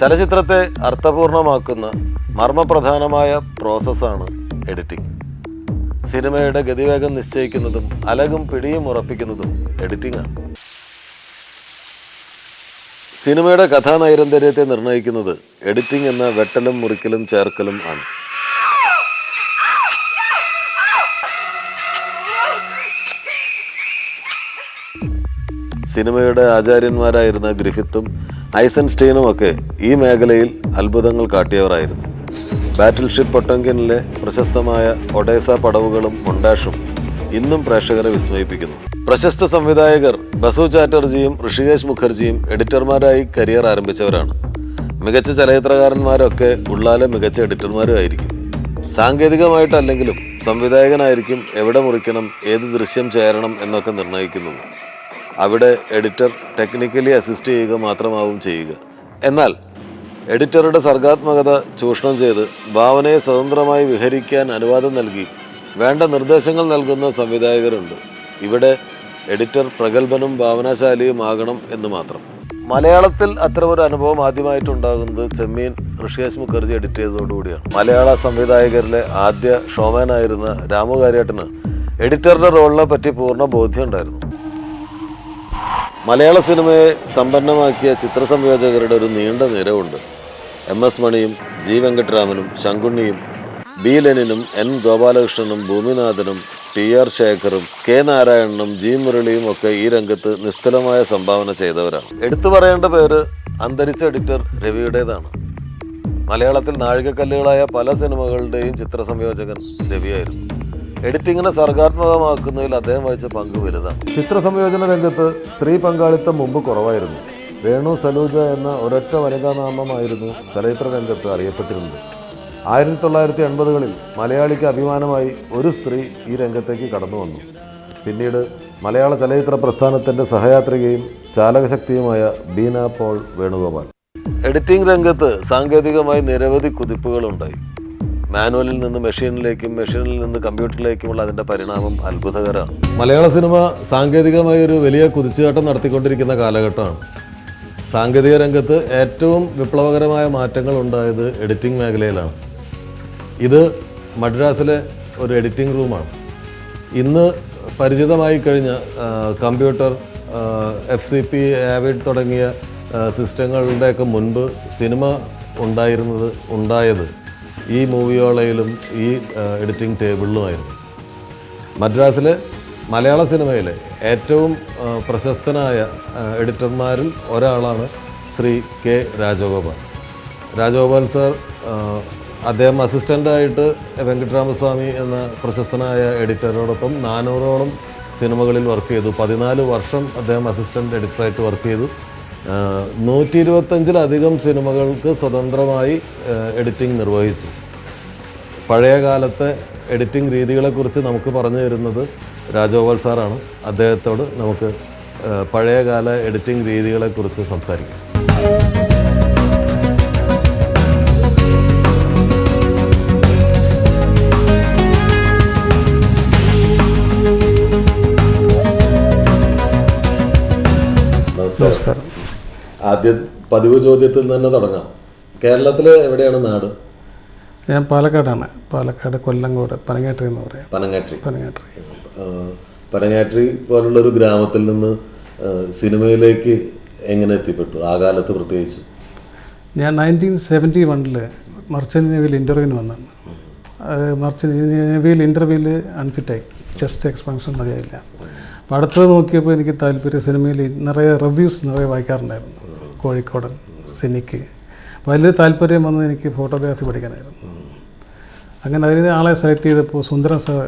ചലച്ചിത്രത്തെ അർത്ഥപൂർണമാക്കുന്ന മർമ്മപ്രധാനമായ പ്രോസസ്സാണ് എഡിറ്റിംഗ്. സിനിമയുടെ ഗതിവേഗം നിശ്ചയിക്കുന്നതും അലകും പിടിയും ഉറപ്പിക്കുന്നതും എഡിറ്റിംഗ് ആണ്. സിനിമയുടെ കഥാനൈരന്തര്യത്തെ നിർണയിക്കുന്നത് എഡിറ്റിംഗ് എന്ന വെട്ടലും മുറിക്കലും ചേർക്കലും ആണ്. സിനിമയുടെ ആചാര്യന്മാരായിരുന്ന ഗ്രിഫിത്തും ഐസൻസ്റ്റീനും ഒക്കെ ഈ മേഖലയിൽ അത്ഭുതങ്ങൾ കാട്ടിയവരായിരുന്നു. ബാറ്റിൽ ഷിപ്പ് പ്രശസ്തമായ ഒഡേസ പടവുകളും മൊണ്ടാഷും ഇന്നും പ്രേക്ഷകരെ വിസ്മയിപ്പിക്കുന്നു. പ്രശസ്ത സംവിധായകർ ബസു ചാറ്റർജിയും ഋഷികേശ് മുഖർജിയും എഡിറ്റർമാരായി കരിയർ ആരംഭിച്ചവരാണ്. മികച്ച ചലച്ചിത്രകാരന്മാരൊക്കെ ഉള്ളാലെ മികച്ച എഡിറ്റർമാരും ആയിരിക്കും. സാങ്കേതികമായിട്ടല്ലെങ്കിലും സംവിധായകനായിരിക്കും എവിടെ മുറിക്കണം ഏത് ദൃശ്യം ചേരണം എന്നൊക്കെ നിർണയിക്കുന്നത് അവിടെ എഡിറ്റർ ടെക്നിക്കലി അസിസ്റ്റ് ചെയ്യുക മാത്രമാവും ചെയ്യുക. എന്നാൽ എഡിറ്ററുടെ സർഗാത്മകത ചൂഷണം ചെയ്ത് ഭാവനയെ സ്വതന്ത്രമായി വിഹരിക്കാൻ അനുവാദം നൽകി വേണ്ട നിർദ്ദേശങ്ങൾ നൽകുന്ന സംവിധായകരുണ്ട്. ഇവിടെ എഡിറ്റർ പ്രഗത്ഭനും ഭാവനാശാലിയുമാകണം എന്ന് മാത്രം. മലയാളത്തിൽ അത്തരമൊരു അനുഭവം ആദ്യമായിട്ടുണ്ടാകുന്നത് ചെമ്മീൻ ഋഷികേശ് മുഖർജി എഡിറ്റ് ചെയ്തതോടുകൂടിയാണ് മലയാള സംവിധായകരിലെ ആദ്യ ഷോമാനായിരുന്ന രാമുകാര്യേട്ടന് എഡിറ്ററുടെ റോളിനെ പറ്റി പൂർണ ബോധ്യം ഉണ്ടായിരുന്നു. മലയാള സിനിമയെ സമ്പന്നമാക്കിയ ചിത്രസംയോജകരുടെ ഒരു നീണ്ട നിരവുണ്ട്. എം എസ് മണിയും ജി വെങ്കട്ടരാമനും ശങ്കുണ്ണിയും ബി ലെനിനും എൻ ഗോപാലകൃഷ്ണനും ഭൂമിനാഥനും ടി ആർ ശേഖറും കെ നാരായണനും ജി മുരളിയും ഒക്കെ ഈ രംഗത്ത് നിസ്തുലമായ സംഭാവന ചെയ്തവരാണ്. എടുത്തു പറയേണ്ട പേര് അന്തരിച്ച എഡിറ്റർ രവിയുടേതാണ്. മലയാളത്തിൽ നാഴികക്കല്ലുകളായ പല സിനിമകളുടെയും ചിത്രസംയോജകൻ രവിയായിരുന്നു. എഡിറ്റിങ്ങിനെ സർഗാത്മകമാക്കുന്നതിൽ അദ്ദേഹം വഹിച്ച പങ്ക് വലുതാണ്. ചിത്ര സംയോജന രംഗത്ത് സ്ത്രീ പങ്കാളിത്തം മുമ്പ് കുറവായിരുന്നു. വേണു സലൂജ എന്ന ഒരൊറ്റ വനിതാ നാമമായിരുന്നു ചലച്ചിത്ര രംഗത്ത് അറിയപ്പെട്ടിരുന്നത്. ആയിരത്തി തൊള്ളായിരത്തി എൺപതുകളിൽ മലയാളിക്ക് അഭിമാനമായി ഒരു സ്ത്രീ ഈ രംഗത്തേക്ക് കടന്നു വന്നു. പിന്നീട് മലയാള ചലച്ചിത്ര പ്രസ്ഥാനത്തിന്റെ സഹയാത്രികയും ചാലകശക്തിയുമായ ബീന പോൾ വേണുഗോപാൽ. എഡിറ്റിംഗ് രംഗത്ത് സാങ്കേതികമായി നിരവധി കുതിപ്പുകളുണ്ടായി. മാനുവലിൽ നിന്ന് മെഷീനിലേക്കും മെഷീനിൽ നിന്ന് കമ്പ്യൂട്ടറിലേക്കുമുള്ള അതിന്റെ പരിണാമം അത്ഭുതകരമാണ്. മലയാള സിനിമ സാങ്കേതികമായി ഒരു വലിയ കുതിച്ചുചാട്ടം നടത്തിക്കൊണ്ടിരിക്കുന്ന കാലഘട്ടമാണ്. സാങ്കേതിക രംഗത്ത് ഏറ്റവും വിപ്ലവകരമായ മാറ്റങ്ങൾ ഉണ്ടായത് എഡിറ്റിംഗ് മേഖലയിലാണ്. ഇത് മദ്രാസിലെ ഒരു എഡിറ്റിംഗ് റൂമാണ് ഇന്ന് പരിചിതമായി കഴിഞ്ഞ computer F C P Avid തുടങ്ങിയ സിസ്റ്റങ്ങളുടെയൊക്കെ മുൻപ് സിനിമ ഉണ്ടായിരുന്നത് ഉണ്ടായത് ഈ മൂവിയോളയിലും ഈ എഡിറ്റിംഗ് ടേബിളിലുമായിരുന്നു. മദ്രാസിലെ മലയാള സിനിമയിലെ ഏറ്റവും പ്രശസ്തനായ എഡിറ്റർമാരിൽ ഒരാളാണ് ശ്രീ കെ രാജഗോപാൽ. രാജഗോപാൽ സാർ അദ്ദേഹം അസിസ്റ്റന്റായിട്ട് വെങ്കട്ടരാമസ്വാമി എന്ന പ്രശസ്തനായ എഡിറ്ററോടൊപ്പം നാനൂറോളം സിനിമകളിൽ വർക്ക് ചെയ്തു. പതിനാല് വർഷം അദ്ദേഹം അസിസ്റ്റന്റ് എഡിറ്ററായിട്ട് വർക്ക് ചെയ്തു. നൂറ്റി ഇരുപത്തഞ്ചിലധികം സിനിമകൾക്ക് സ്വതന്ത്രമായി എഡിറ്റിംഗ് നിർവഹിച്ചു. പഴയ കാലത്തെ എഡിറ്റിംഗ് രീതികളെക്കുറിച്ച് നമുക്ക് പറഞ്ഞു തരുന്നത് രാജഗോപാൽ സാറാണ്. അദ്ദേഹത്തോട് നമുക്ക് പഴയകാല എഡിറ്റിംഗ് രീതികളെക്കുറിച്ച് സംസാരിക്കാം. ആദ്യ പതിവ് ചോദ്യത്തിൽ തന്നെ തുടങ്ങാം. കേരളത്തിൽ എവിടെയാണ് നാട്? ഞാൻ പാലക്കാടാണ്. പാലക്കാട് കൊല്ലങ്കോട് പനങ്ങാട്രി എന്ന് പറയാം. പനങ്ങാട്രി. പനങ്ങാട്രി. പനങ്ങാട്രി പോലുള്ളൊരു ഗ്രാമത്തിൽ നിന്ന് സിനിമയിലേക്ക് എങ്ങനെ എത്തിപ്പെട്ടു? ആ കാലത്ത് പ്രത്യേകിച്ച്? ഞാൻ നയന്റീൻ സെവന്റി വണ്ണിൽ മർച്ചന്റ് നേവിയിൽ ഇന്റർവ്യൂവിന് വന്നാണ് അത് മർച്ചന്റ് നേവിയിൽ ഇന്റർവ്യൂവിൽ അൺഫിറ്റായി ചെസ്റ്റ് എക്സ്പാൻഷൻ മതിയായില്ല. അപ്പോൾ അടുത്തത് നോക്കിയപ്പോൾ എനിക്ക് താല്പര്യം സിനിമയിൽ നിറയെ റിവ്യൂസ് നിറയെ വായിക്കാറുണ്ടായിരുന്നു. കോഴിക്കോടൻ സിനിക്ക്. അപ്പോൾ അതിൽ താല്പര്യം വന്നത് എനിക്ക് ഫോട്ടോഗ്രാഫി പഠിക്കാനായിരുന്നു. അങ്ങനെ അതിന് ആളെ സെലക്ട് ചെയ്തപ്പോൾ സുന്ദരൻ സാർ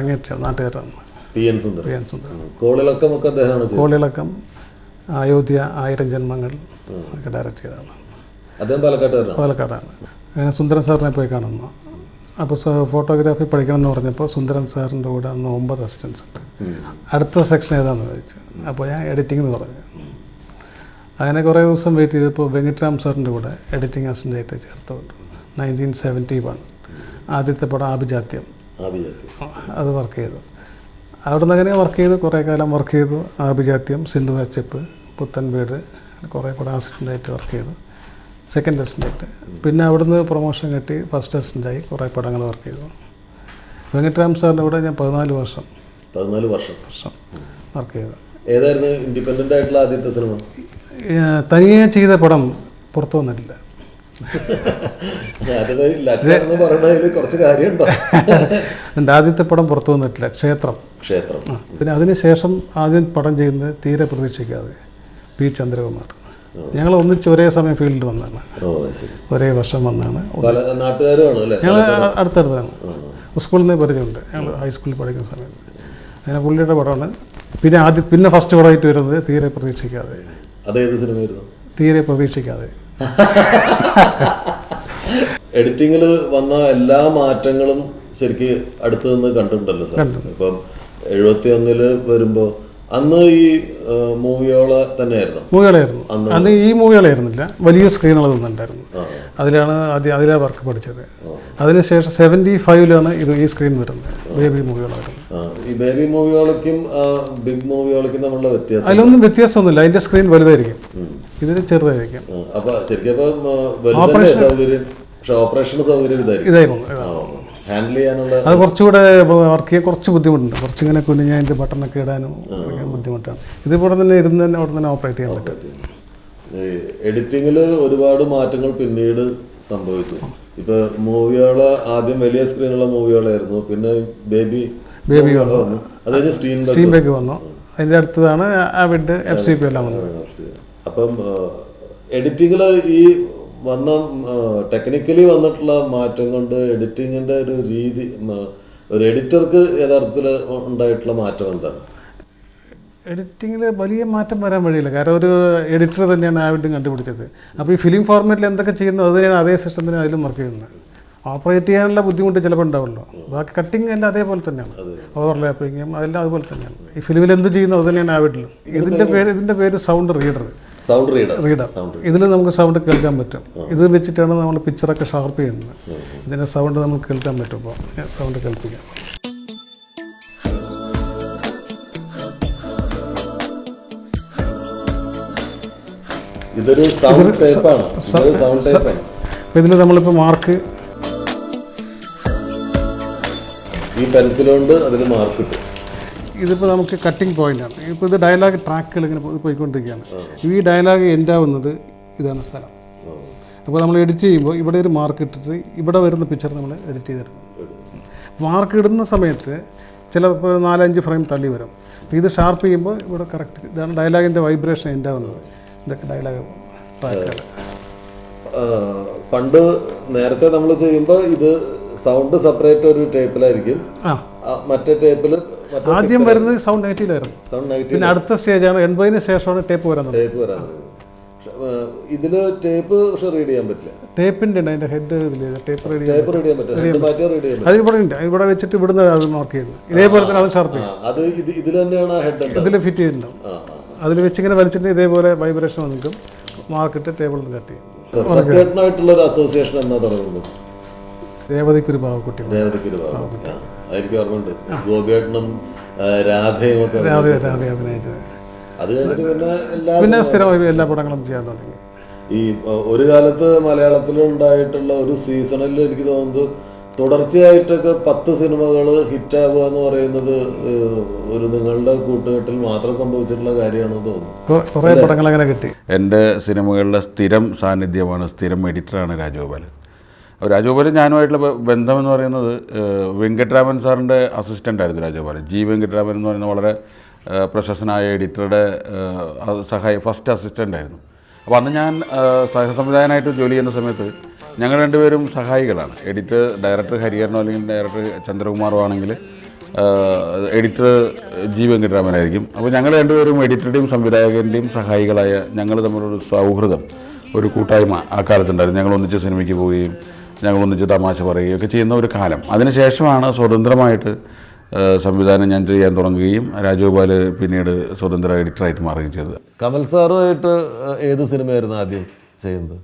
അങ്ങേറ്റാണ് നാട്ടുകാരാണ്. P N Sundar Priyan Sundaran. കോളിളക്കം അദ്ദേഹമാണ് അയോധ്യ ആയിരം ജന്മങ്ങൾ ഒക്കെ ഡയറക്റ്റ് ചെയ്തതാണ്. അദ്ദേഹം പാലക്കാടാണ്. അങ്ങനെ സുന്ദരൻ സാറിനെ പോയി കാണുന്നു. അപ്പോൾ ഫോട്ടോഗ്രാഫി പഠിക്കണം എന്ന് പറഞ്ഞപ്പോൾ സുന്ദരൻ സാറിന്റെ കൂടെ അന്ന് ഒമ്പത് അസിസ്റ്റൻസ് ഉണ്ട്. അടുത്ത സെക്ഷൻ ഏതാണെന്ന് ചോദിച്ചു. അപ്പോൾ ഞാൻ എഡിറ്റിംഗ് എന്ന് പറഞ്ഞു. അങ്ങനെ കുറേ ദിവസം വെയിറ്റ് ചെയ്തപ്പോൾ വെങ്കിട്ടരാം സാറിന്റെ കൂടെ എഡിറ്റിംഗ് അസിസ്റ്റന്റായിട്ട് ചേർത്തുകൊണ്ട് നയന്റീൻ സെവന്റി വൺ ആദ്യത്തെ പടം ആഭിജാത്യം. അത് വർക്ക് ചെയ്തു. അവിടെ നിന്ന് അങ്ങനെ വർക്ക് ചെയ്തു കുറേ കാലം വർക്ക് ചെയ്തു. ആഭിജാത്യം സിന്ധു അച്ചപ്പ് പുത്തൻ വീട് കുറേ കൂടെ അസിസ്റ്റന്റായിട്ട് വർക്ക് ചെയ്തു. സെക്കൻഡ് അസിസ്റ്റന്റായിട്ട് പിന്നെ അവിടുന്ന് പ്രൊമോഷൻ കിട്ടി ഫസ്റ്റ് അസിസ്റ്റന്റായി കുറേ പടങ്ങൾ വർക്ക് ചെയ്തു. വെങ്കിട്ടരാം സാറിന്റെ കൂടെ ഞാൻ പതിനാല് വർഷം പതിനാല് വർഷം. വർഷം വർക്ക് ചെയ്തു. ഏതായിരുന്നു? ഇൻഡിപെൻഡന്റ് ആയിട്ടുള്ള ആദ്യത്തെ സിനിമ? തനിയെ ചെയ്ത പടം പുറത്തു വന്നിട്ടില്ല. ആദ്യത്തെ പടം പുറത്തു വന്നിട്ടില്ല. ക്ഷേത്രം. ക്ഷേത്രം. പിന്നെ അതിനുശേഷം ആദ്യം പടം ചെയ്യുന്നത് തീരെ പ്രതീക്ഷിക്കാതെ പി ചന്ദ്രകുമാർ. ഞങ്ങൾ ഒന്നിച്ച് ഒരേ സമയം ഫീൽഡിൽ വന്നാണ് ഒരേ വർഷം വന്നാണ് ഞങ്ങൾ അടുത്തടുത്താണ്. സ്കൂളിൽ നിന്ന് പരിചയമുണ്ട്. ഞങ്ങൾ ഹൈസ്കൂളിൽ പഠിക്കുന്ന സമയത്ത്. അങ്ങനെ പുള്ളിയുടെ പടമാണ്. പിന്നെ ആദ്യം പിന്നെ ഫസ്റ്റ് പടമായിട്ട് വരുന്നത് തീരെ പ്രതീക്ഷിക്കാതെ. അതേത് സിനിമയായിരുന്നു? തീരെ പ്രതീക്ഷിക്കാതെ. എഡിറ്റിങ്ങിൽ വന്ന എല്ലാ മാറ്റങ്ങളും ശരിക്ക് അടുത്ത് നിന്ന് കണ്ടിട്ടുണ്ടല്ലോ സാർ. ഇപ്പം എഴുപത്തി ഒന്നിൽ വരുമ്പോ അന്ന് ഈ മൂവിയോള തന്നെയായിരുന്നു? മൂവികളായിരുന്നു അന്ന് ഈ മൂവികളായിരുന്നില്ല വലിയ സ്ക്രീനുകൾ തന്നിട്ടുണ്ടായിരുന്നു അതിലാണ് ആദ്യം അതിലെ വർക്ക് പഠിച്ചത്. അതിനുശേഷം സെവന്റി ഫൈവിലാണ് ഇത് ഈ സ്ക്രീൻ വരുന്നത്. ബേബി മൂവികളായിരുന്നു ഈ ബേബി മൂവിയോളക്കും ബിഗ് മൂവിയോളക്കും തമ്മിലുള്ള വ്യത്യാസം? അതിലൊന്നും വ്യത്യാസമൊന്നുമില്ല. അതിന്റെ സ്ക്രീൻ വലുതായിരിക്കും. ഇതിന് ചെറുതായിരിക്കും. ഓപ്പറേഷൻ സൗകര്യം? ഇതായിരുന്നു. ഹാൻഡിൽ ചെയ്യാനുള്ള അത് കുറച്ചുകൂടെ വർക്ക് ചെയ്യാൻ കുറച്ച് ബുദ്ധിമുട്ടുണ്ട്. കുറച്ചിങ്ങനെ ഞാൻ അതിന്റെ ബട്ടണൊക്കെ ഇടാനും ബുദ്ധിമുട്ടാണ്. ഇതിവിടെ തന്നെ ഇരുന്ന് തന്നെ അവിടെ തന്നെ ഓപ്പറേറ്റ് ചെയ്യാൻ പറ്റും. എഡിറ്റിങ്ങിൽ ഒരുപാട് മാറ്റങ്ങൾ പിന്നീട് സംഭവിച്ചു. ഇപ്പൊ മൂവിയോള ആദ്യം വലിയ സ്ക്രീനുള്ള മൂവിയോളായിരുന്നു പിന്നെ ബേബി ബേബി വന്നു. അത് സ്റ്റീം സ്റ്റീം ബേക്ക് വന്നു. അതിന്റെ അടുത്തതാണ് ആവിഡ് എഫ് സി പി എല്ലാം വന്നത്. അപ്പം എഡിറ്റിങ്ങിൽ ഈ വന്ന ടെക്നിക്കലി വന്നിട്ടുള്ള മാറ്റം കൊണ്ട് എഡിറ്റിങ്ങിന്റെ ഒരു രീതി ഒരു എഡിറ്റർക്ക് യഥാർത്ഥത്തിൽ ഉണ്ടായിട്ടുള്ള മാറ്റം എന്താണ്? എഡിറ്റിങ്ങിൽ വലിയ മാറ്റം വരാൻ വഴിയില്ല. കാരണം ഒരു എഡിറ്റർ തന്നെയാണ് ആ ആവിഡും കണ്ടുപിടിച്ചത്. അപ്പോൾ ഈ ഫിലിം ഫോർമാറ്റിൽ എന്തൊക്കെ ചെയ്യുന്നു അത് തന്നെയാണ് അതേ സിസ്റ്റം തന്നെ അതിലും വർക്ക് ചെയ്യുന്നത്. ഓപ്പറേറ്റ് ചെയ്യാനുള്ള ബുദ്ധിമുട്ട് ചിലപ്പോൾ ഉണ്ടാവുമല്ലോ. ബാക്കി കട്ടിങ് എല്ലാം അതേപോലെ തന്നെയാണ്. ഓവർലാപ്പിങ്ങും അതെല്ലാം അതുപോലെ തന്നെയാണ്. ഈ ഫിലിമിൽ എന്ത് ചെയ്യുന്നു അത് തന്നെയാണ് ആ ആവിഡിലും ഇതിന്റെ പേര് ഇതിന്റെ പേര് sound reader sound reader reader ഇതിൽ നമുക്ക് സൗണ്ട് കേൾക്കാൻ പറ്റും. ഇത് വെച്ചിട്ടാണ് നമ്മൾ പിക്ചറൊക്കെ ഷാർപ്പ് ചെയ്യുന്നത്. ഇതിന്റെ സൗണ്ട് നമുക്ക് കേൾക്കാൻ പറ്റും ഇപ്പോൾ സൗണ്ട് കേൾപ്പിക്കാം. ഇതൊരു സൗണ്ട് ടൈപ്പാണ് സൗണ്ട് ടൈപ്പാണ് അപ്പോൾ ഇതിൽ നമ്മളിപ്പോൾ മാർക്ക് ഈ പെൻസിൽ കൊണ്ട് അതിന് മാർക്ക് കിട്ടും ഇതിപ്പോൾ നമുക്ക് കട്ടിംഗ് പോയിന്റാണ് ഇപ്പോൾ ഇത് ഡയലോഗ് ട്രാക്കുകൾ ഇങ്ങനെ പോയിക്കൊണ്ടിരിക്കുകയാണ്. ഈ ഡയലോഗ് എൻഡ് ആവുന്നത് ഇതാണ് സ്ഥലം. അപ്പോൾ നമ്മൾ എഡിറ്റ് ചെയ്യുമ്പോൾ ഇവിടെ ഒരു മാർക്ക് ഇട്ടിട്ട് ഇവിടെ വരുന്ന പിക്ചർ നമ്മൾ എഡിറ്റ് ചെയ്തെടുക്കും. മാർക്ക് ഇടുന്ന സമയത്ത് ചിലപ്പോൾ നാലഞ്ച് ഫ്രെയിം തള്ളി വരും. ഇത് ഷാർപ്പ് ചെയ്യുമ്പോൾ ഇവിടെ കറക്റ്റ് ഇതാണ് ഡയലോഗിന്റെ വൈബ്രേഷൻ എന്റെ ആവുന്നത്. ഇതൊക്കെ ഡയലോഗ് ട്രാക്കുകൾ പണ്ട് നേരത്തെ നമ്മൾ ചെയ്യുമ്പോൾ ഇത് സൗണ്ട് സെപ്പറേറ്റ് ഒരു ടേപ്പിലായിരിക്കും മറ്റേ ടേപ്പിൽ ആദ്യം വരുന്നത് സൗണ്ട് നെഗറ്റീവായിരുന്നു സൗണ്ട് നെഗറ്റീവ് പിന്നെ അടുത്ത സ്റ്റേജാണ് എൺപതിന് ശേഷമാണ് ടേപ്പ് വരുന്നത്. ടേപ്പ് വരാൻ. ഇതിൽ ടേപ്പ് പക്ഷെ റീഡ് ചെയ്യാൻ പറ്റില്ല. ടേപ്പിന്റെ ഉണ്ട് അതിന്റെ ഹെഡ് ഇതിൽ ടേപ്പ് റീഡ് ടേപ്പ് റീഡ് ചെയ്യാൻ പറ്റില്ല. അത് ഇവിടെ ഉണ്ട് ഇവിടെ വെച്ചിട്ട് ഇവിടുന്ന് അത് മാർക്ക് ചെയ്തു. ഇതേപോലെ തന്നെ അത് ഷാർപ്പ് ചെയ്യും അത് ഇത് ഇതിൽ തന്നെയാണ് ഹെഡ് ഇതിൽ ഫിറ്റ് ചെയ്തിട്ടുണ്ടാവും. ആ, വെച്ച് അതിൽ വെച്ചിങ്ങനെ വലിച്ചിട്ട് ഇതേപോലെ വൈബ്രേഷൻ നിൽക്കും മാർക്കിട്ട് ടേബിളിൽ നിന്ന് കട്ട് ചെയ്യും. ഒരു അസോസിയേഷൻ എന്നാ തുടങ്ങുന്നത്? രേവതിക്കൊരു പാവക്കുട്ടി. രേവതിക്കൊരു ഭാഗം ആ, അതെനിക്ക് ഓർമ്മയുണ്ട്. ഗോപിയേട്ടനും രാധയും ഒക്കെ അതെ അഭിനയിച്ചത്. കഴിഞ്ഞിട്ട് പിന്നെ എല്ലാ പിന്നെ സ്ഥിരമായി എല്ലാ പടങ്ങളും ചെയ്യാൻ തുടങ്ങി. ഈ ഒരു കാലത്ത് മലയാളത്തിൽ ഉണ്ടായിട്ടുള്ള ഒരു സീസണിൽ എനിക്ക് തോന്നുന്നത് തുടർച്ചയായിട്ടൊക്കെ പത്ത് സിനിമകൾ ഹിറ്റാവുക എന്ന് പറയുന്നത് ഒരു നിങ്ങളുടെ കൂട്ടുകെട്ടിൽ മാത്രം സംഭവിച്ചിട്ടുള്ള കാര്യമാണെന്ന് തോന്നുന്നു. പടങ്ങൾ അങ്ങനെ കിട്ടി. എന്റെ സിനിമകളിലെ സ്ഥിരം സാന്നിധ്യമാണ് സ്ഥിരം എഡിറ്ററാണ് രാജഗോപാൽ. രാജഗോപാൽ ഞാനുമായിട്ടുള്ള ബ- ബന്ധമെന്ന് പറയുന്നത് വെങ്കട്രാമൻ സാറിന്റെ അസിസ്റ്റന്റ് ആയിരുന്നു രാജഗോപാലൻ ജി. വെങ്കട്ടരാമൻ എന്ന് പറയുന്ന വളരെ പ്രശസ്തനായ എഡിറ്ററുടെ സഹായ ഫസ്റ്റ് അസിസ്റ്റന്റ് ആയിരുന്നു അപ്പോൾ അന്ന് ഞാൻ സഹസംവിധായകനായിട്ട് ജോലി ചെയ്യുന്ന സമയത്ത് ഞങ്ങൾ രണ്ടുപേരും സഹായികളാണ്. എഡിറ്റർ ഡയറക്ടർ ഹരിഹരനോ അല്ലെങ്കിൽ ഡയറക്ടർ ചന്ദ്രകുമാറോ ആണെങ്കിൽ എഡിറ്റർ ജി. വെങ്കട്ടരാമനായിരിക്കും അപ്പോൾ ഞങ്ങൾ രണ്ടുപേരും എഡിറ്ററുടെയും സംവിധായകന്റെയും സഹായികളായ ഞങ്ങൾ തമ്മിലൊരു സൗഹൃദം ഒരു കൂട്ടായ്മ ആ കാലത്തുണ്ടായിരുന്നു. ഞങ്ങൾ ഒന്നിച്ച് സിനിമയ്ക്ക് പോവുകയും ഞങ്ങൾ ഒന്നിച്ച് തമാശ പറയുകയൊക്കെ ഒക്കെ ചെയ്യുന്ന ഒരു കാലം. അതിനുശേഷമാണ് സ്വതന്ത്രമായിട്ട് സംവിധാനം ഞാൻ ചെയ്യാൻ തുടങ്ങുകയും രാജഗോപാൽ പിന്നീട് സ്വതന്ത്ര എഡിറ്ററായിട്ട് മാറുകയും ചെയ്തത്. കമൽ സാറുമായിട്ട് ഏത് സിനിമയായിരുന്നു ആദ്യം ചെയ്യുന്നത്?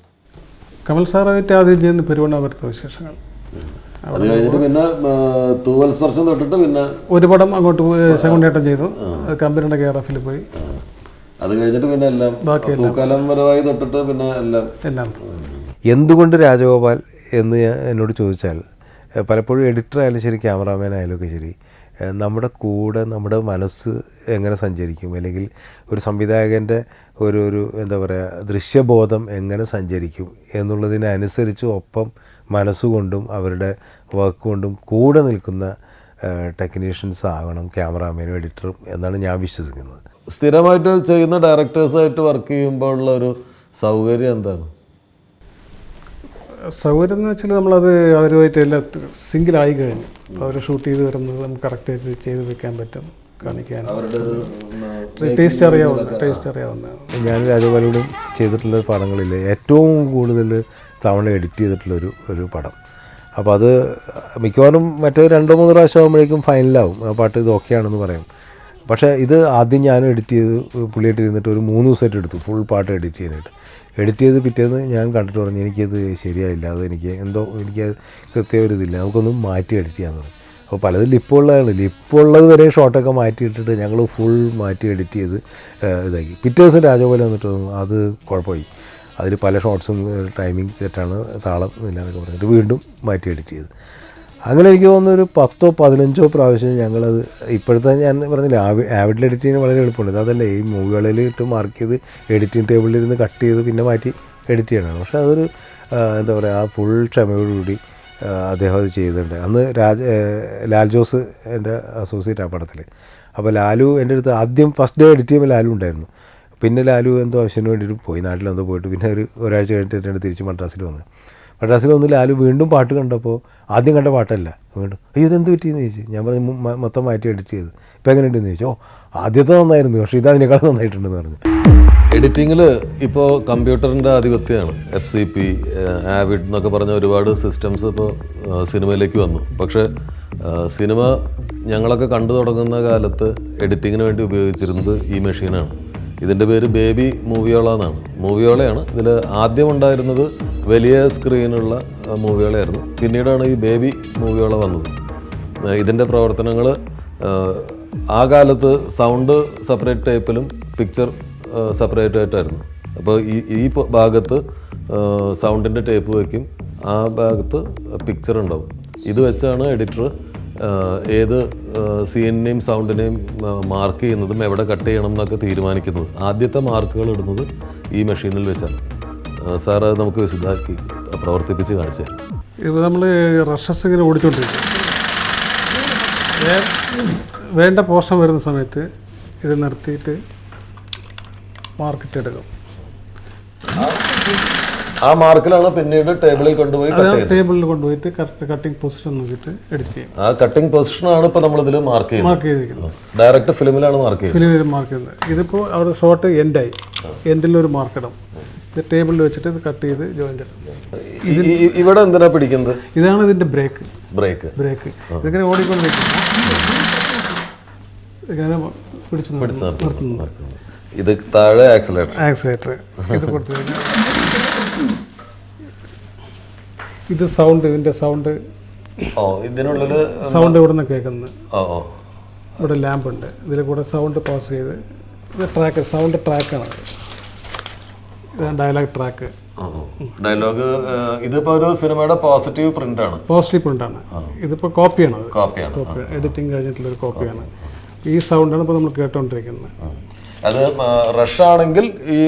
കമൽ സാറായിട്ട് ആദ്യം ചെയ്യുന്ന പെരുവണ്ണാപുരത്തെ വിശേഷങ്ങൾ. അത് കഴിഞ്ഞിട്ട് പിന്നെ തൂവൽ സ്പർശം തൊട്ടിട്ട് പിന്നെ ഒരു പടം അങ്ങോട്ട് പോയി ശകുണ്ടേട്ടൻ ചെയ്തു. കമ്പനിയുടെ കെയർ ഓഫിൽ പോയി. അത് കഴിഞ്ഞിട്ട് പിന്നെ എല്ലാം പൂക്കാലം തൊട്ടിട്ട് പിന്നെ എല്ലാം. എല്ലാം. എന്തുകൊണ്ട് രാജഗോപാൽ എന്ന് എന്നോട് ചോദിച്ചാൽ പലപ്പോഴും എഡിറ്റർ ആയാലും ശരി ക്യാമറാമാൻ ആയാലും ഒക്കെ ശരി നമ്മുടെ കൂടെ നമ്മുടെ മനസ്സ് എങ്ങനെ സഞ്ചരിക്കും? അല്ലെങ്കിൽ ഒരു സംവിധായകന്റെ ഒരു ഒരു എന്താ പറയുക ദൃശ്യബോധം എങ്ങനെ സഞ്ചരിക്കും? എന്നുള്ളതിനനുസരിച്ച് ഒപ്പം മനസ്സുകൊണ്ടും അവരുടെ വർക്ക് കൊണ്ടും കൂടെ നിൽക്കുന്ന ടെക്നീഷ്യൻസ് ആകണം ക്യാമറാമാനും എഡിറ്ററും എന്നാണ് ഞാൻ വിശ്വസിക്കുന്നത്. സ്ഥിരമായിട്ട് ചെയ്യുന്ന ഡയറക്ടേഴ്സായിട്ട് വർക്ക് ചെയ്യുമ്പോഴുള്ള ഒരു സൗകര്യം എന്താണ്? സൗകര്യം എന്ന് വെച്ചാൽ നമ്മളത് അവരുമായിട്ട് എല്ലാം സിംഗിളായി കഴിഞ്ഞു. അപ്പോൾ അവർ ഷൂട്ട് ചെയ്ത് വരുന്നത് നമുക്ക് കറക്റ്റായിട്ട് ചെയ്ത് വെക്കാൻ പറ്റും കാണിക്കാൻ. ടേസ്റ്റ് അറിയാവുന്ന ടേസ്റ്റ് അറിയാവുന്ന ഞാൻ രാജഗോപാലോടും ചെയ്തിട്ടുള്ള പടങ്ങളിൽ ഏറ്റവും കൂടുതൽ തവണ എഡിറ്റ് ചെയ്തിട്ടുള്ള ഒരു ഒരു പടം. അപ്പോൾ അത് മിക്കവാറും മറ്റേ രണ്ടോ മൂന്നോ പ്രാവശ്യം ആകുമ്പോഴേക്കും ഫൈനലാവും ആ പാട്ട് ഇത് ഓക്കെയാണെന്ന് പറയും. പക്ഷേ ഇത് ആദ്യം ഞാൻ എഡിറ്റ് ചെയ്ത് പുള്ളിയായിട്ട് ഇരുന്നിട്ട് ഒരു മൂന്ന് ദിവസമായിട്ട് എടുത്തു ഫുൾ പാട്ട് എഡിറ്റ് ചെയ്യാനായിട്ട്. എഡിറ്റ് ചെയ്ത് പിറ്റേന്ന് ഞാൻ കണ്ടിട്ട് പറഞ്ഞു എനിക്കത് ശരിയായില്ല. അത് എനിക്ക് എന്തോ എനിക്ക് കൃത്യ ഒരു ഇതില്ല. നമുക്കൊന്നും മാറ്റി എഡിറ്റ് ചെയ്യാൻ പറഞ്ഞു. അപ്പോൾ പലതും ലിപ്പുള്ളതാണ് ലിപ്പുള്ളത് വരെ ഷോട്ടൊക്കെ മാറ്റിയിട്ടിട്ട് ഞങ്ങൾ ഫുൾ മാറ്റി എഡിറ്റ് ചെയ്ത് ഇതാക്കി. പിറ്റേ ദിവസം രാജഗോപാലം വന്നിട്ട് അത് കുഴപ്പമായി. അതിൽ പല ഷോട്ട്സും ടൈമിംഗ് തെറ്റാണ് താളം ഇല്ല എന്നൊക്കെ പറഞ്ഞിട്ട് വീണ്ടും മാറ്റി എഡിറ്റ് ചെയ്ത്. അങ്ങനെ എനിക്ക് തോന്നുന്നു ഒരു പത്തോ പതിനഞ്ചോ പ്രാവശ്യം ഞങ്ങളത് ഇപ്പോഴത്തെ ഞാൻ പറഞ്ഞില്ല ആവി ആവിഡിൽ എഡിറ്റ് ചെയ്യാൻ വളരെ എളുപ്പമുണ്ട്. അതല്ല ഈ മൂവികളിൽ ഇട്ട് മാർക്ക് ചെയ്ത് എഡിറ്റിംഗ് ടേബിളിൽ ഇരുന്ന് കട്ട് ചെയ്ത് പിന്നെ മാറ്റി എഡിറ്റ് ചെയ്യണം പക്ഷേ അതൊരു എന്താ പറയുക ആ ഫുൾ ക്ഷമയോടുകൂടി അദ്ദേഹം അത് ചെയ്തിട്ടുണ്ട്. അന്ന് രാജ ലാൽ ജോസ് എന്റെ അസോസിയേറ്റ് ആ പടത്തിൽ അപ്പോൾ ലാലു എന്റെ അടുത്ത് ആദ്യം ഫസ്റ്റ് ഡേ എഡിറ്റ് ചെയ്യുമ്പോൾ ലാലു ഉണ്ടായിരുന്നു. പിന്നെ ലാലു എന്തോ ആവശ്യത്തിന് വേണ്ടിയിട്ട് പോയി. നാട്ടിലെന്തോ പോയിട്ട് പിന്നെ ഒരു ഒരാഴ്ച കഴിഞ്ഞിട്ട് എന്റെ തിരിച്ച് മദ്രാസിൽ വന്നു. മദ്രാസിൽ വന്ന് ലാലു വീണ്ടും പാട്ട് കണ്ടപ്പോൾ ആദ്യം കണ്ട പാട്ടല്ല. വീണ്ടും അയ്യോ ഇതെന്ത് പറ്റിയെന്ന് ചോദിച്ചു? ഞാൻ പറഞ്ഞു മൊത്തം മാറ്റി എഡിറ്റ് ചെയ്ത്. ഇപ്പം എങ്ങനെയുണ്ടെന്ന് ചോദിച്ചു? ഓ ആദ്യത്തെ നന്നായിരുന്നു. പക്ഷേ ഇത് അതിനേക്കാൾ നന്നായിട്ടുണ്ടെന്ന് പറഞ്ഞു. എഡിറ്റിങ്ങിൽ ഇപ്പോൾ കമ്പ്യൂട്ടറിന്റെ ആധിപത്യമാണ്. എഫ് സി പി ആവിഡ് എന്നൊക്കെ പറഞ്ഞ ഒരുപാട് സിസ്റ്റംസ് ഇപ്പോൾ സിനിമയിലേക്ക് വന്നു. പക്ഷേ സിനിമ ഞങ്ങളൊക്കെ കണ്ടു തുടങ്ങുന്ന കാലത്ത് എഡിറ്റിങ്ങിന് വേണ്ടി ഉപയോഗിച്ചിരുന്നത് ഈ മെഷീനാണ്. ഇതിന്റെ പേര് ബേബി മൂവിയോള എന്നാണ്. മൂവിയോളയാണ്. ഇതിൽ ആദ്യം ഉണ്ടായിരുന്നത് വലിയ സ്ക്രീനുള്ള മൂവികളായിരുന്നു. പിന്നീടാണ് ഈ ബേബി മൂവികൾ വന്നത്. ഇതിന്റെ പ്രവർത്തനങ്ങൾ ആ കാലത്ത് സൗണ്ട് സെപ്പറേറ്റ് ടൈപ്പിലും പിക്ചർ സെപ്പറേറ്റ് ആയിട്ടായിരുന്നു. അപ്പോൾ ഈ ഈ ഭാഗത്ത് സൗണ്ടിന്റെ ടേപ്പ് വയ്ക്കും ആ ഭാഗത്ത് പിക്ചർ ഉണ്ടാവും. ഇത് വെച്ചാണ് എഡിറ്റർ ഏത് സീനിനെയും സൗണ്ടിനെയും മാർക്ക് ചെയ്യുന്നതും എവിടെ കട്ട് ചെയ്യണം എന്നൊക്കെ തീരുമാനിക്കുന്നത്. ആദ്യത്തെ മാർക്കുകൾ ഇടുന്നത് ഈ മെഷീനിൽ വെച്ചാണ്. സാർ അത് നമുക്ക് വിശദമാക്കി പ്രവർത്തിപ്പിച്ച് കാണിച്ചു തരാം. ഇത് നമ്മൾ റഷസ് ഇങ്ങനെ ഓടിച്ചോണ്ടിരിക്കും. വേണ്ട പോഷൻ വരുന്ന സമയത്ത് ഇത് നിർത്തിയിട്ട് മാർക്കറ്റ് എടുക്കും ആ മാർക്കിലാണ് പിന്നീട് ടേബിളിൽ കൊണ്ടുപോയി ടേബിളിൽ കൊണ്ടുപോയിട്ട് കറക്റ്റ് കട്ടിങ് പൊസിഷൻ നോക്കിയിട്ട് എഡിറ്റ് ചെയ്യും. ആ കട്ടിംഗ് പൊസിഷനാണ് ഇപ്പോൾ നമ്മൾ ഇതിൽ മാർക്ക് ചെയ്യുന്നത്. മാർക്ക് ചെയ്തിരിക്കുന്നത്. ഡയറക്റ്റ് ഫിലിമിലാണ് മാർക്ക് ചെയ്യുന്നത്. ഫിലിമിൽ മാർക്ക് ചെയ്യുന്നത്. ഇതിപ്പോൾ അവിടെ ഷോർട്ട് എൻഡായി എൻഡിൽ ഒരു മാർക്ക് ഇടും. ഇത് ടേബിളിൽ വെച്ചിട്ട് ഇത് കട്ട് ചെയ്ത് ജോയിന്റ് ഇവിടെ എന്തിനാ പിടിക്കുന്നത്? ഇതാണ് ഇതിന്റെ ബ്രേക്ക് ബ്രേക്ക് ബ്രേക്ക് ഇതിങ്ങനെ ഓടിക്കൊണ്ടിരിക്കും. ഇങ്ങനെ പിടിച്ച് നിർത്തുന്നു ഇത് താഴെ ആക്സിലേറ്റർ ആക്സിലേറ്റർ ഇത് കൊടുത്തു ഇത് സൗണ്ട് ഇതിന്റെ സൗണ്ട് ഓ ഇതിനുള്ളിൽ സൗണ്ട് ഇവിടെ നിന്ന് കേൾക്കുന്നത്? ഓ ഓ. ഇവിടെ ലാമ്പ് ഉണ്ട്. ഇതിൽ കൂടെ സൗണ്ട് പാസ് ചെയ്ത്. ഇത് ട്രാക്ക് സൗണ്ട് ട്രാക്കാണ് ഡയലോഗ് ട്രാക്ക് ഡയലോഗ് ഇതിപ്പോ ഒരു സിനിമയുടെ പോസിറ്റീവ് പ്രിന്റ് ആണ്. പോസിറ്റീവ് പ്രിന്റ് ആണ്. കോപ്പിയാണ് അത്. കോപ്പിയാണ് എഡിറ്റിംഗ് കഴിഞ്ഞിട്ടുള്ള ഒരു കോപ്പിയാണ് ഈ സൗണ്ടാണ് ഇപ്പോൾ നമ്മൾ കേട്ടോണ്ടിരിക്കുന്നത്. അത് റഷ് ആണെങ്കിൽ ഈ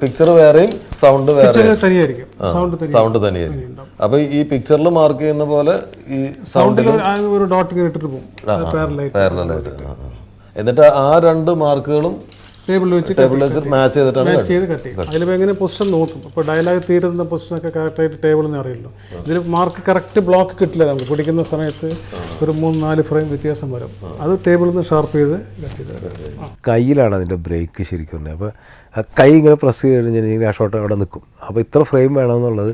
പിക്ചർ വേറെയും സൗണ്ട് വേറെയും. സൗണ്ട് തനിയായിരിക്കും. തന്നെയായിരിക്കും അപ്പൊ ഈ പിക്ചറിൽ മാർക്ക് ചെയ്യുന്ന പോലെ ഈ സൗണ്ടിൽ ഒരു ഡോട്ട് കേട്ടിട്ട് പോകും എന്നിട്ട് ആ രണ്ട് മാർക്കുകളും ടേബിളിൽ വെച്ച് ടേബിളിൽ വെച്ച് മാച്ച് ചെയ്തിട്ടാണ് മാച്ച് ചെയ്ത് കട്ട് ചെയ്യും അതിലിപ്പോൾ എങ്ങനെ പൊസിഷൻ നോക്കും? ഇപ്പോൾ ഡയലോഗ് തീരുന്ന പൊസിഷനൊക്കെ കറക്റ്റായിട്ട് ടേബിളിൽ നിന്ന് അറിയല്ലോ. ഇതിൽ മാർക്ക് കറക്റ്റ് ബ്ലോക്ക് കിട്ടില്ല നമുക്ക്. പിടിക്കുന്ന സമയത്ത് ഒരു മൂന്ന് നാല് ഫ്രെയിം വ്യത്യാസം വരും. അത് ടേബിളിൽ നിന്ന് ഷാർപ്പ് ചെയ്ത് കട്ട് ചെയ്ത് കയ്യിലാണ് അതിന്റെ ബ്രേക്ക് ശരിക്കും പറഞ്ഞത് അപ്പോൾ ആ കൈ ഇങ്ങനെ പ്രസ് ചെയ്ത് കഴിഞ്ഞിട്ടുണ്ടെങ്കിൽ ആ ഷോട്ട് അവിടെ നിൽക്കും. അപ്പോൾ ഇത്ര ഫ്രെയിം വേണമെന്നുള്ളത്.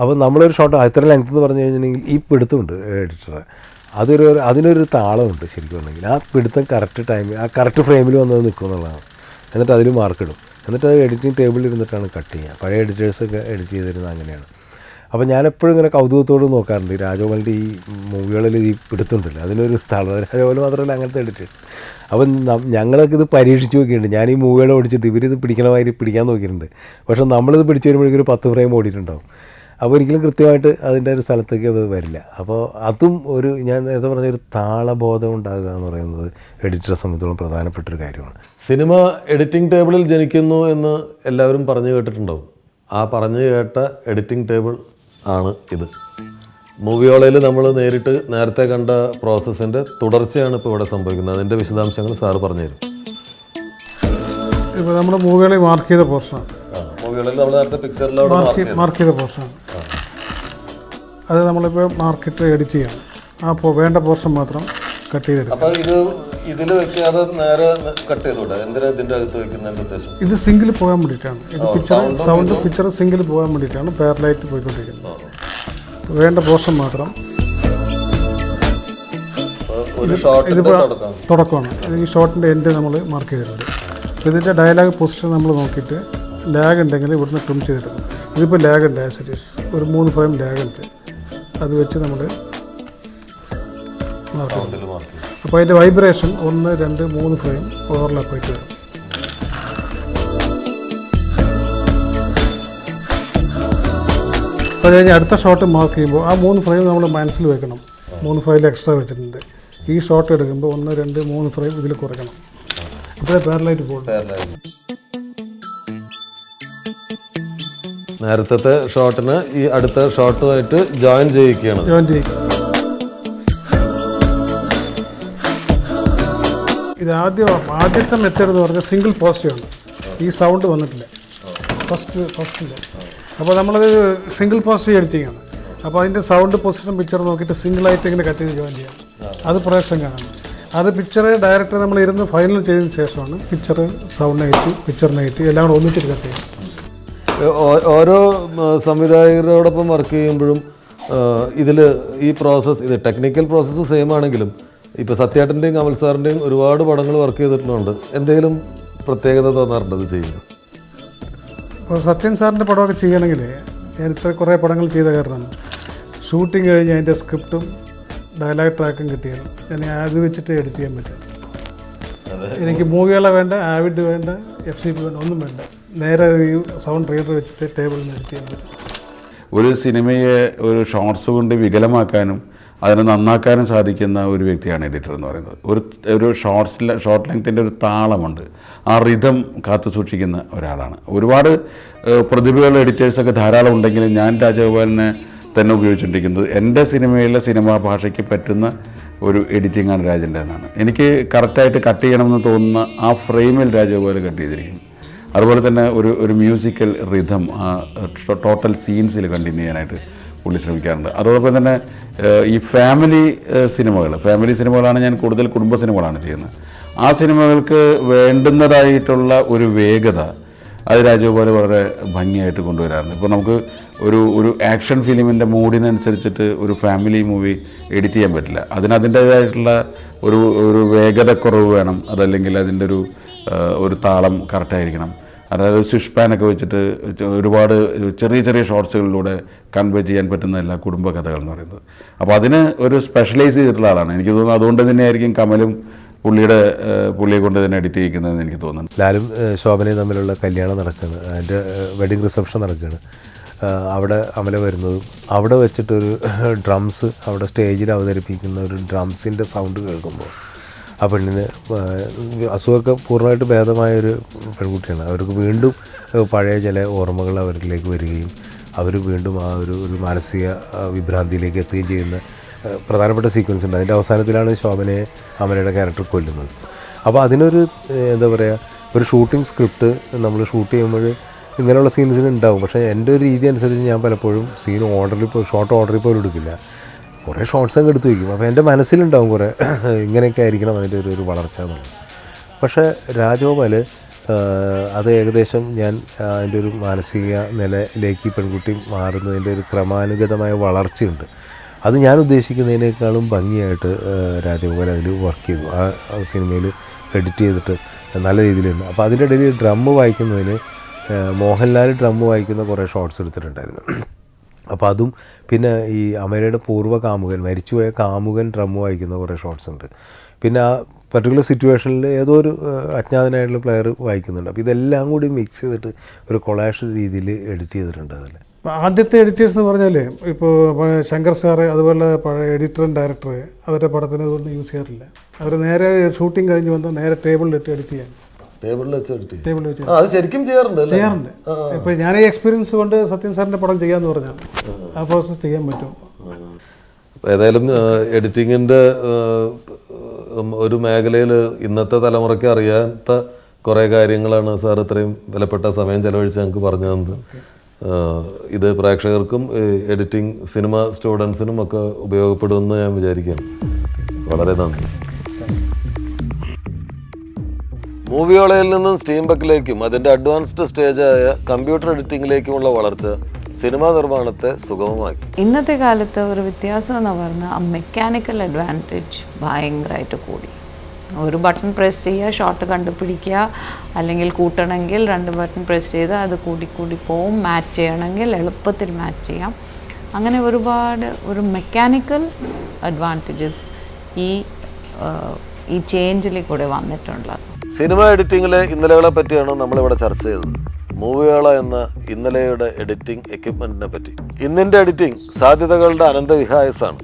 അപ്പോൾ നമ്മളൊരു ഷോട്ട് ഇത്ര ലെങ്ത് എന്ന് പറഞ്ഞു കഴിഞ്ഞിട്ടുണ്ടെങ്കിൽ ഈ പിടുത്തമുണ്ട് എഡിറ്ററെ അതൊരു അതിനൊരു താളമുണ്ട് ശരിക്കും പറഞ്ഞെങ്കിൽ ആ പിടുത്തം കറക്റ്റ് ടൈമിൽ ആ കറക്റ്റ് ഫ്രെയിമിൽ വന്നത് നിൽക്കും എന്നുള്ളതാണ്. എന്നിട്ട് അതിൽ മാർക്ക് ഇടും. എന്നിട്ട് അത് എഡിറ്റിംഗ് ടേബിളിൽ ഇരുന്നിട്ടാണ് കട്ട് ചെയ്യുക. പഴയ എഡിറ്റേഴ്സൊക്കെ എഡിറ്റ് ചെയ്തിരുന്നത് അങ്ങനെയാണ്. അപ്പോൾ ഞാനെപ്പോഴും ഇങ്ങനെ കൗതുകത്തോട് നോക്കാറുണ്ട്. ഈ ഈ മൂവികളിൽ ഈ പിടുത്തുണ്ടല്ലോ അതിനൊരു തള രാജഗോപാൽ മാത്രമല്ല അങ്ങനത്തെ എഡിറ്റേഴ്സ് അപ്പം ഞങ്ങളൊക്കെ ഇത് പരീക്ഷിച്ച് നോക്കിയിട്ടുണ്ട്. ഞാൻ ഈ മൂവികൾ ഓടിച്ചിട്ട് ഇവരിത് പിടിക്കണ മാതിരി പിടിക്കാൻ നോക്കിയിട്ടുണ്ട്. പക്ഷെ നമ്മളിത് പിടിച്ചു വരുമ്പോഴേക്കും ഒരു പത്ത് ഫ്രെയിം ഓടിയിട്ടുണ്ടാവും. അപ്പോൾ ഒരിക്കലും കൃത്യമായിട്ട് അതിന്റെ ഒരു സ്ഥലത്തേക്ക് അത് വരില്ല. അപ്പോൾ അതും ഒരു ഞാൻ നേരത്തെ പറഞ്ഞ ഒരു താളബോധം ഉണ്ടാകുക എന്ന് പറയുന്നത് എഡിറ്ററെ സംബന്ധിച്ചോളം പ്രധാനപ്പെട്ട ഒരു കാര്യമാണ്. സിനിമ എഡിറ്റിംഗ് ടേബിളിൽ ജനിക്കുന്നു എന്ന് എല്ലാവരും പറഞ്ഞു കേട്ടിട്ടുണ്ടാവും. ആ പറഞ്ഞു കേട്ട എഡിറ്റിംഗ് ടേബിൾ ആണ് ഇത്. മൂവിയോളയിൽ നമ്മൾ നേരിട്ട് നേരത്തെ കണ്ട പ്രോസസ്സിന്റെ തുടർച്ചയാണ് ഇപ്പോൾ ഇവിടെ സംഭവിക്കുന്നത്. അതിന്റെ വിശദാംശങ്ങൾ സാറ് പറഞ്ഞുതരും ഇപ്പോൾ നമ്മുടെ മൂവികളിൽ മാർക്ക് ചെയ്ത പോർഷനാണ് നമ്മൾ നേരത്തെ മാർക്ക് ചെയ്ത. പോർഷനാണ് അത് നമ്മളിപ്പോൾ മാർക്കറ്റ് എഡിറ്റ് ചെയ്യണം ആ വേണ്ട പോർഷൻ മാത്രം കട്ട് ചെയ്തെടുക്കും. അപ്പോൾ ഇത് ഇതിൽ വെക്കാതെ നേരെ കട്ട് ചെയ്തോട്ടെ എന്തിനാ ഇതിന്റെ അകത്ത് വെക്കുന്നതിന്റെ ഉദ്ദേശം? ഇത് സിംഗിൾ പോകാൻ വേണ്ടിയിട്ടാണ്. ഇത് പിക്ചർ സൗണ്ട് പിക്ചർ സിംഗിൾ പോകാൻ വേണ്ടിയിട്ടാണ്. പാരലൈറ്റ് പോയിക്കൊണ്ടിരിക്കുന്നത്. വേണ്ട പോർഷൻ മാത്രം. തുടക്കം. തുടക്കമാണ്. ഈ ഷോട്ടിന്റെ എൻഡ് നമ്മൾ മാർക്ക് ചെയ്തിട്ടുണ്ട്. ഇതിന്റെ ഡയലോഗ് പൊസിഷൻ നമ്മൾ നോക്കിയിട്ട് ലാഗ് ഉണ്ടെങ്കിൽ ഇവിടുന്ന് ട്രിം ചെയ്തിട്ടുണ്ട് ഇതിപ്പോൾ ലാഗ് ഉണ്ട് ആസ് ഇറ്റ് ഈസ് ഒരു മൂന്ന് ഫ്രെയിം ലാഗ് ഉണ്ട്. അത് വെച്ച് നമ്മൾ മാർക്ക് അപ്പോൾ അതിന്റെ വൈബ്രേഷൻ ഒന്ന് രണ്ട് മൂന്ന് ഫ്രെയിം ഓവർലാപ്പ് ആയിട്ട് വരും. അത് കഴിഞ്ഞ് അടുത്ത ഷോട്ട് മാർക്ക് ചെയ്യുമ്പോൾ ആ മൂന്ന് ഫ്രെയിം നമ്മൾ മനസ്സിൽ വെക്കണം. മൂന്ന് ഫ്രെയിം എക്സ്ട്രാ വെച്ചിട്ടുണ്ട്. ഈ ഷോട്ട് എടുക്കുമ്പോൾ ഒന്ന് രണ്ട് മൂന്ന് ഫ്രെയിം ഇതിൽ കുറയ്ക്കണം. ഇപ്പോഴേ പാരലായിട്ട് പോകും. നേരത്തെ ഷോട്ടിന് ഈ അടുത്ത ഷോട്ടുമായിട്ട് ജോയിൻ ചെയ്യിക്കുകയാണ്. ജോയിൻ ചെയ്യും ഇത് ആദ്യം ആദ്യത്തെ മെത്തേഡ് എന്ന് പറഞ്ഞാൽ സിംഗിൾ പോസിറ്റീവ് ആണ്. ഈ സൗണ്ട് വന്നിട്ടില്ല. ഫസ്റ്റ് ഫസ്റ്റില്ല അപ്പോൾ നമ്മളത് സിംഗിൾ പോസിറ്റീവ് എഡിറ്റിംഗ് ആണ്. അപ്പോൾ അതിന്റെ സൗണ്ട് പൊസിഷൻ പിക്ചർ നോക്കിയിട്ട് സിംഗിളായിട്ട് ഇങ്ങനെ കട്ട് ചെയ്ത് ജോയിൻ ചെയ്യാം. അത് പ്രൊഡക്ഷൻ കാണാം. അത് പിക്ചർ ഡയറക്ടർ നമ്മൾ ഇരുന്ന് ഫൈനൽ ചെയ്തതിന് ശേഷമാണ് picture sound negative picture negative എല്ലാം കൂടെ ഒന്നിച്ചിട്ട് കട്ട് ചെയ്യാം ഓരോ സംവിധായകരോടൊപ്പം വർക്ക് ചെയ്യുമ്പോഴും ഇതിൽ ഈ പ്രോസസ്സ് ഇത് ടെക്നിക്കൽ പ്രോസസ്സ് സെയിം ആണെങ്കിലും ഇപ്പോൾ സത്യേട്ടന്റെയും കമൽ സാറിന്റെയും ഒരുപാട് പടങ്ങൾ വർക്ക് ചെയ്തിട്ടുണ്ട് എന്തെങ്കിലും പ്രത്യേകത തോന്നാറുണ്ട് ഇത് ചെയ്യുമ്പോൾ ഇപ്പോൾ സത്യൻ സാറിന്റെ പടമൊക്കെ ചെയ്യണമെങ്കിൽ ഞാൻ ഇത്ര കുറേ പടങ്ങൾ ചെയ്ത കാരണം ഷൂട്ടിംഗ് കഴിഞ്ഞ് അതിന്റെ സ്ക്രിപ്റ്റും ഡയലോഗ് ട്രാക്കും കിട്ടിയാൽ ഞാൻ അത് വെച്ചിട്ട് എഡിറ്റ് ചെയ്യാൻ പറ്റും. എനിക്ക് മൂവികളെ വേണ്ട ആവിഡ് വേണ്ട എഫ് സി പി വേണ്ട ഒന്നും വേണ്ട. നേരെ ഈ സൗണ്ട് റീഡർ വെച്ചിട്ട് ടേബിളിൽ നിന്ന് എഡിറ്റ് ചെയ്യാൻ പറ്റും. ഒരു സിനിമയെ ഒരു ഷോർട്സ് കൊണ്ട് വികലമാക്കാനും അതിനെ നന്നാക്കാനും സാധിക്കുന്ന ഒരു വ്യക്തിയാണ് എഡിറ്റർ എന്ന് പറയുന്നത്. ഒരു ഒരു ഷോർട്സ് ഷോർട്ട് ലെങ്ത്തിന്റെ ഒരു താളമുണ്ട്. ആ റിതം കാത്തു സൂക്ഷിക്കുന്ന ഒരാളാണ്. ഒരുപാട് പ്രതിഭകളുടെ എഡിറ്റേഴ്സൊക്കെ ധാരാളം ഉണ്ടെങ്കിലും ഞാൻ രാജഗോപാലിനെ തന്നെ ഉപയോഗിച്ചുകൊണ്ടിരിക്കുന്നത് എന്റെ സിനിമയിലെ സിനിമാ ഭാഷയ്ക്ക് പറ്റുന്ന ഒരു എഡിറ്റിംഗാണ് രാജന്റെ എന്നാണ്. എനിക്ക് കറക്റ്റായിട്ട് കട്ട് ചെയ്യണമെന്ന് തോന്നുന്ന ആ ഫ്രെയിമിൽ രാജഗോപാൽ കട്ട് ചെയ്തിരിക്കുന്നു. അതുപോലെ തന്നെ ഒരു ഒരു മ്യൂസിക്കൽ റിഥം ആ ടോട്ടൽ സീൻസിൽ കണ്ടിന്യൂ ചെയ്യാനായിട്ട് പുള്ളി ശ്രമിക്കാറുണ്ട്. അതോടൊപ്പം തന്നെ ഈ ഫാമിലി സിനിമകൾ ഫാമിലി സിനിമകളാണ് ഞാൻ കൂടുതൽ കുടുംബ സിനിമകളാണ് ചെയ്യുന്നത്. ആ സിനിമകൾക്ക് വേണ്ടുന്നതായിട്ടുള്ള ഒരു വേഗത അത് രാജഗോപാൽ വളരെ ഭംഗിയായിട്ട് കൊണ്ടുവരാറുണ്ട്. ഇപ്പോൾ നമുക്ക് ഒരു ഒരു ആക്ഷൻ ഫിലിമിന്റെ മൂഡിനനുസരിച്ചിട്ട് ഒരു ഫാമിലി മൂവി എഡിറ്റ് ചെയ്യാൻ പറ്റില്ല. അതിന് അതിന്റേതായിട്ടുള്ള ഒരു ഒരു വേഗതക്കുറവ് വേണം. അതല്ലെങ്കിൽ അതിന്റെ ഒരു ഒരു താളം കറക്റ്റായിരിക്കണം അതായത് സ്വിഷ് പാനൊക്കെ വെച്ചിട്ട് ഒരുപാട് ചെറിയ ചെറിയ ഷോർട്സുകളിലൂടെ കൺവേ ചെയ്യാൻ പറ്റുന്ന എല്ലാ കുടുംബ കഥകൾ എന്ന് പറയുന്നത്. അപ്പോൾ അതിന് ഒരു സ്പെഷ്യലൈസ് ചെയ്തിട്ടുള്ള ആളാണ്. എനിക്ക് തോന്നുന്നു അതുകൊണ്ട് തന്നെയായിരിക്കും കമലും പുള്ളിയുടെ പുള്ളിയെ കൊണ്ട് തന്നെ എഡിറ്റ് ചെയ്യിക്കുന്നതെന്ന് എനിക്ക് തോന്നുന്നു. ലാലും ശോഭനയും തമ്മിലുള്ള കല്യാണം നടക്കുകയാണ് അതിന്റെ വെഡിങ് റിസപ്ഷൻ നടക്കുകയാണ് അവിടെ അമല വരുന്നതും അവിടെ വെച്ചിട്ടൊരു ഡ്രംസ് അവിടെ സ്റ്റേജിൽ അവതരിപ്പിക്കുന്ന ഒരു ഡ്രംസിന്റെ സൗണ്ട് കേൾക്കുമ്പോൾ ആ പെണ്ണിന് അസുഖമൊക്കെ പൂർണമായിട്ട് ഭേദമായ ഒരു പെൺകുട്ടിയാണ്. അവർക്ക് വീണ്ടും പഴയ ചില ഓർമ്മകൾ അവരിലേക്ക് വരികയും അവർ വീണ്ടും ആ ഒരു ഒരു മാനസിക വിഭ്രാന്തിയിലേക്ക് എത്തുകയും ചെയ്യുന്ന പ്രധാനപ്പെട്ട സീക്വൻസ് ഉണ്ട്. അതിന്റെ അവസാനത്തിലാണ് ശോഭനയെ അമലയുടെ ക്യാരക്ടർ കൊല്ലുന്നത്. അപ്പോൾ അതിനൊരു എന്താ പറയുക ഒരു ഷൂട്ടിംഗ് സ്ക്രിപ്റ്റ് നമ്മൾ ഷൂട്ട് ചെയ്യുമ്പോൾ ഇങ്ങനെയുള്ള സീൻസിന് ഉണ്ടാവും. പക്ഷേ എന്റെ ഒരു രീതി അനുസരിച്ച് ഞാൻ പലപ്പോഴും സീൻ ഓർഡറിൽ പോയി ഷോർട്ട് ഓർഡറിൽ പോലും എടുക്കില്ല. കുറേ ഷോർട്സ് അങ്ങ് എടുത്ത് വയ്ക്കും അപ്പോൾ എന്റെ മനസ്സിലുണ്ടാവും കുറേ ഇങ്ങനെയൊക്കെ ആയിരിക്കണം അതിന്റെ ഒരു ഒരു വളർച്ച എന്നുള്ളത്. പക്ഷേ രാജഗോപാൽ അത് ഏകദേശം ഞാൻ അതിന്റെ ഒരു മാനസിക നിലയിലേക്ക് ഈ പെൺകുട്ടി മാറുന്നതിന്റെ ഒരു ക്രമാനുഗതമായ വളർച്ചയുണ്ട്. അത് ഞാൻ ഉദ്ദേശിക്കുന്നതിനേക്കാളും ഭംഗിയായിട്ട് രാജഗോപാൽ അതിൽ വർക്ക് ചെയ്തു. ആ സിനിമയിൽ എഡിറ്റ് ചെയ്തിട്ട് നല്ല രീതിയിലുണ്ട്. അപ്പോൾ അതിന്റെ ഇടയിൽ ഡ്രം വായിക്കുന്നതിന് മോഹൻലാൽ ഡ്രം വായിക്കുന്ന കുറേ ഷോർട്സ് എടുത്തിട്ടുണ്ടായിരുന്നു. അപ്പോൾ അതും പിന്നെ ഈ അമേരയുടെ പൂർവ കാമുകൻ മരിച്ചുപോയ കാമുകൻ ഡ്രമ്മ് വായിക്കുന്ന കുറേ ഷോട്ട്സ് ഉണ്ട്. പിന്നെ ആ പർട്ടിക്കുലർ സിറ്റുവേഷനിൽ ഏതോ ഒരു അജ്ഞാതനായിട്ടുള്ള പ്ലെയർ വായിക്കുന്നുണ്ട്. അപ്പോൾ ഇതെല്ലാം കൂടി മിക്സ് ചെയ്തിട്ട് ഒരു കൊളാഷൻ രീതിയിൽ എഡിറ്റ് ചെയ്തിട്ടുണ്ട് അതിൽ. ആദ്യത്തെ എഡിറ്റേഴ്സ് എന്ന് പറഞ്ഞാൽ ഇപ്പോൾ ശങ്കർ സാറ് അതുപോലെ പഴയ എഡിറ്ററും ഡയറക്ടർ അവരുടെ പടത്തിന് ഇതൊന്നും യൂസ് ചെയ്യാറില്ല. അവർ നേരെ ഷൂട്ടിംഗ് കഴിഞ്ഞ് വന്നാൽ നേരെ ടേബിളിലിട്ട് എഡിറ്റ് ചെയ്യാൻ. ടേബിളിൽ വെച്ചിട്ട് ടേബിളിൽ വെച്ച് അത് ശരിക്കും ചെയ്യാറുണ്ട് ചെയ്യാറുണ്ട്. ഇപ്പോൾ ഞാൻ ഈ എക്സ്പീരിയൻസ് കൊണ്ട് സത്യൻ സാറിന്റെ പടം ചെയ്യാന്ന് പറഞ്ഞാൽ ആ പ്രോസസ്സ് ചെയ്യാൻ പറ്റും. ഏതായാലും എഡിറ്റിങ്ങിന്റെ ഒരു മേഖലയിൽ ഇന്നത്തെ തലമുറയ്ക്ക് അറിയാത്ത കുറേ കാര്യങ്ങളാണ് സാർ ഇത്രയും വിലപ്പെട്ട സമയം ചെലവഴിച്ച് ഞങ്ങൾക്ക് പറഞ്ഞു തന്നത്. ഇത് പ്രേക്ഷകർക്കും എഡിറ്റിംഗ് സിനിമ സ്റ്റുഡൻസിനും ഒക്കെ ഉപയോഗപ്പെടുമെന്ന് ഞാൻ വിചാരിക്കുകയാണ്. വളരെ നന്ദി. മൂവിയോളയിൽ നിന്നും സ്റ്റീം ബക്കിലേക്കും അതിന്റെ അഡ്വാൻസ്ഡ് സ്റ്റേജായ കമ്പ്യൂട്ടർ എഡിറ്റിംഗിലേക്കുമുള്ള വളർച്ച സിനിമാ നിർമ്മാണത്തെ സുഗമമാക്കി. ഇന്നത്തെ കാലത്ത് ഒരു വ്യത്യാസം എന്ന് പറഞ്ഞാൽ ആ മെക്കാനിക്കൽ അഡ്വാന്റേജ് ഭയങ്കരമായിട്ട് കൂടി. ഒരു ബട്ടൺ പ്രസ് ചെയ്യുക ഷോട്ട് കണ്ടുപിടിക്കുക അല്ലെങ്കിൽ കൂട്ടണമെങ്കിൽ രണ്ട് ബട്ടൺ പ്രസ് ചെയ്ത് അത് കൂടി കൂടി പോവും മാച്ച് ചെയ്യണമെങ്കിൽ എളുപ്പത്തിൽ മാച്ച് ചെയ്യാം. അങ്ങനെ ഒരുപാട് ഒരു മെക്കാനിക്കൽ അഡ്വാന്റേജസ് ഈ ഈ ചേഞ്ചിൽ കൂടെ വന്നിട്ടുള്ളത്. സിനിമ എഡിറ്റിംഗിലെ ഇന്നലകളെ പറ്റിയാണ് നമ്മളിവിടെ ചർച്ച ചെയ്തത് മൂവികള എന്ന ഇന്നലെയുടെ എഡിറ്റിംഗ് എക്യുപ്മെന്റിനെ പറ്റി ഇന്നിന്റെ എഡിറ്റിംഗ് സാധ്യതകളുടെ അനന്തവിഹായസാണ്.